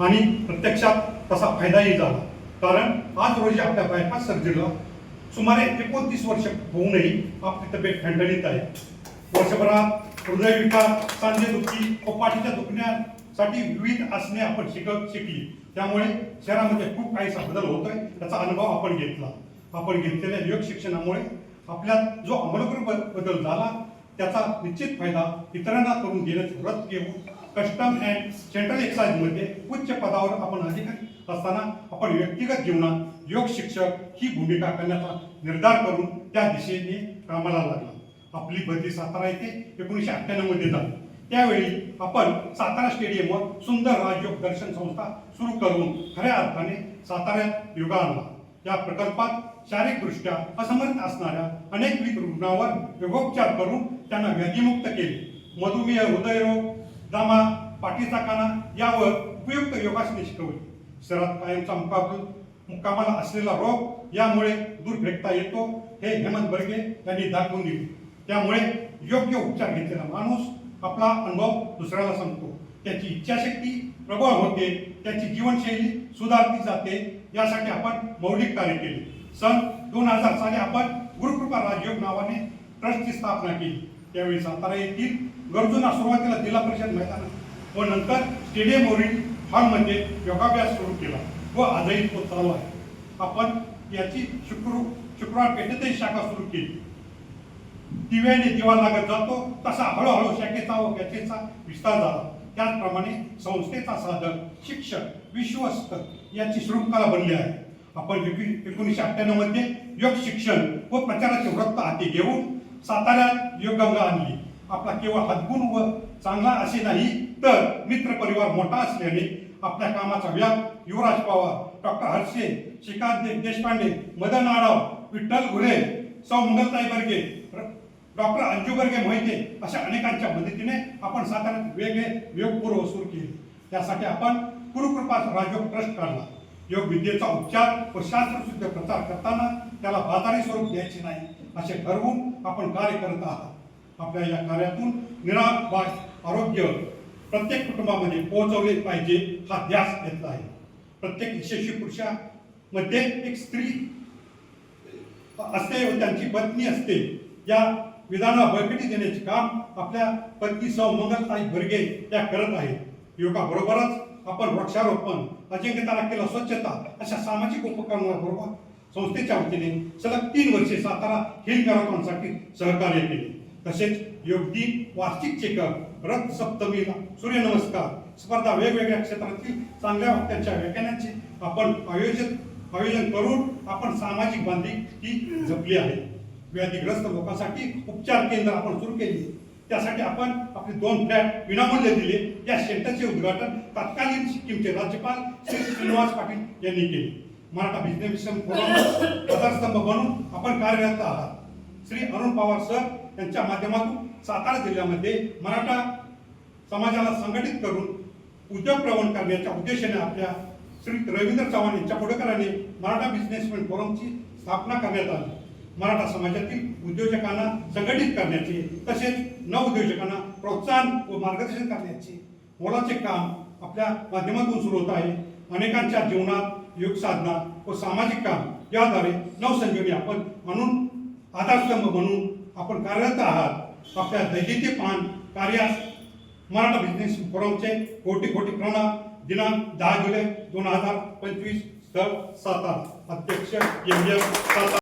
आणि प्रत्यक्षात तसा फायदाही झाला. कारण आज रोजी आपल्या बायपास सर्जरीला सुमारे एकोणतीस वर्ष होऊनही आपली तब्येत खंडणीत आहे. वर्षभरात हृदयविकार सांधेदुखी व पाठीच्या दुखण्यासाठी विविध आसने आपण शिकत शिकली. त्यामुळे शहरामध्ये खूप काहीसा बदल होतोय त्याचा अनुभव आपण घेतला. आपण घेतलेल्या योग शिक्षणामुळे आपल्यात जो आमूलाग्र बदल झाला त्याचा निश्चित फायदा इतरांना करून देण्याचे व्रत घेऊन कस्टम अँड सेंट्रल एक्साइजमध्ये उच्च पदावर आपण अधिकारी असताना आपण व्यक्तिगत जीवनात योग शिक्षक ही भूमिका करण्याचा निर्धार करून त्या दिशेने कामाला लागला. आपली बदली सातारा येथे एकोणीसशे अठ्ठ्याण्णवमध्ये झाली. त्यावेळी आपण सातारा स्टेडियमवर सुंदर राजयोग दर्शन संस्था सुरू करून खऱ्या अर्थाने साताऱ्यात योगा आणला. या प्रकल्पात शारीरिकदृष्ट्या असमर्थ असणाऱ्या अनेक रुग्णांवर योगोपचार करून त्यांना व्याधीमुक्त केले. मधुमेह हृदयरोग दामा पाठीचा काना यावर उपयुक्त योगासने शिकवली शहरात कायमचा मुकाबल मुक्कामाला असलेला रोग यामुळे दूर फेकता येतो हे हेमंत बर्गे यांनी दाखवून दिले. त्यामुळे योग्य उपचार घेतलेला माणूस आपला अनुभव दुसऱ्याला सांगतो. त्याची इच्छाशक्ती प्रबळ होते त्याची जीवनशैली सुधारली जाते यासाठी आपण मौलिक कार्य केले. सन दोन हजार साली आपण गुरुकृपा राजयोग नावाने ट्रस्टची स्थापना केली. त्यावेळी सातारा येथील गरजूंना सुरुवातीला जिल्हा परिषद मैदानात. व नंतर स्टेडियमवरील हॉलमध्ये म्हणजे योगाभ्यास सुरू केला व आजही तो चालू आहे. आपण याची शुक्र शुक्रवार पेठेतही शाखा सुरू केली. दिव्याने दिवा लागत जातो तसा हळूहळू शाखेचा व व्याखेचा विस्तार झाला. त्याचप्रमाणे संस्थेचा साधक शिक्षक विश्वस्त याची शृंखला बनली आहे. आपण एकोणीसशे अठ्ठ्याण्णवमध्ये योग शिक्षण व प्रचाराचे व्रत हाती घेऊन साताऱ्यात योगगंगा आणली. आपला केवळ हदगुण व चांगला असे नाही तर मित्र परिवार मोठा असल्याने आपल्या कामाचा व्याप युवराज पवार डॉक्टर हर्षे श्रीकांत देशपांडे मदन आडाव विठ्ठल घुले सौ मंगलताई बर्गे डॉक्टर अंजू बर्गे मोहिते अशा अनेकांच्या मदतीने आपण साताऱ्यात वेगळे योगपूर्व सुरू केले. त्यासाठी आपण गुरुकृपा राजयोग ट्रस्ट काढला. योग विद्येचा उपचार व शास्त्रशुद्ध प्रचार करताना त्याला बाजारी स्वरूप द्यायचे नाही असे ठरवून आपण कार्य करत आहात. आपल्या या कार्यातून निराभास आरोग्य प्रत्येक कुटुंबामध्ये पोहोचवले पाहिजे हा ध्यास घेतला आहे. प्रत्येक यशस्वी पुरुषामध्ये एक स्त्री असते व त्यांची पत्नी असते या विधानाला बळकटी देण्याचे काम आपल्या पत्नी सौ मंगलताई भरगे त्या करत आहेत. योगाबरोबरच आपण वृक्षारोपण अजिंक्यताला केलं स्वच्छता अशा सामाजिक उपक्रमाबरोबर संस्थेच्या वतीने सलग तीन वर्षे सातारा हिल मॅरेथॉनसाठी सहकार्य केले. तसेच योगदी वार्षिक चेकअप रथ सप्तमीला सूर्यनमस्कार स्पर्धा वेगवेगळ्या क्षेत्रातील चांगल्या वक्त्यांच्या व्याख्यानांचे आपण आयोजन आयोजन करून आपण सामाजिक बांधणी ही जपली आहे. व्याधीग्रस्त लोकांसाठी उपचार केंद्र आपण सुरू केली. त्यासाठी आपण आपले दोन फ्लॅट विनामूल्य दिले. या सेंटरचे उद्घाटन तत्कालीन सिक्कीमचे राज्यपाल श्री श्रीनिवास पाटील यांनी केले. मराठा बिझनेस मिशन फोरम आधारस्तंभ बनून आपण कार्यरत आहात. श्री अरुण पवार सर यांच्या माध्यमातून सातारा जिल्ह्यामध्ये मराठा समाजाला संघटित करून उद्योग प्रवण करण्याच्या उद्देशाने आपल्या श्री रवींद्र चव्हाण यांच्या पुढाकाराने मराठा बिझनेसमॅन फोरमची स्थापना करण्यात आली. मराठा समाजातील उद्योजकांना संघटित करण्याचे तसेच नवउद्योजकांना प्रोत्साहन व मार्गदर्शन करण्याचे मोलाचे काम आपल्या माध्यमातून सुरू होत आहे. अनेकांच्या जीवनात योग साधना व सामाजिक काम याद्वारे नवसंजीवनी आपण म्हणून आधारस्तंभ म्हणून आपण कार्यरत आहात. आपल्या दैदिप्यमान कार्यास मराठा बिझनेस फोरमचे कोटी कोटी प्रणाम. दिनांक दहा जुलै दोन हजार पंचवीस स्थळ सातारा अध्यक्ष एम एस सातारा